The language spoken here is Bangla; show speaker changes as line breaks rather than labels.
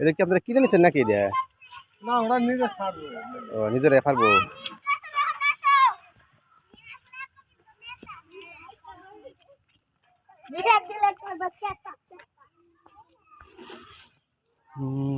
এটা কি আপনারা কিনে নিচ্ছেন নাকি এটা?
না ওরা নিজে ছাড়বো।
ও নিজেরাই পারব হুম।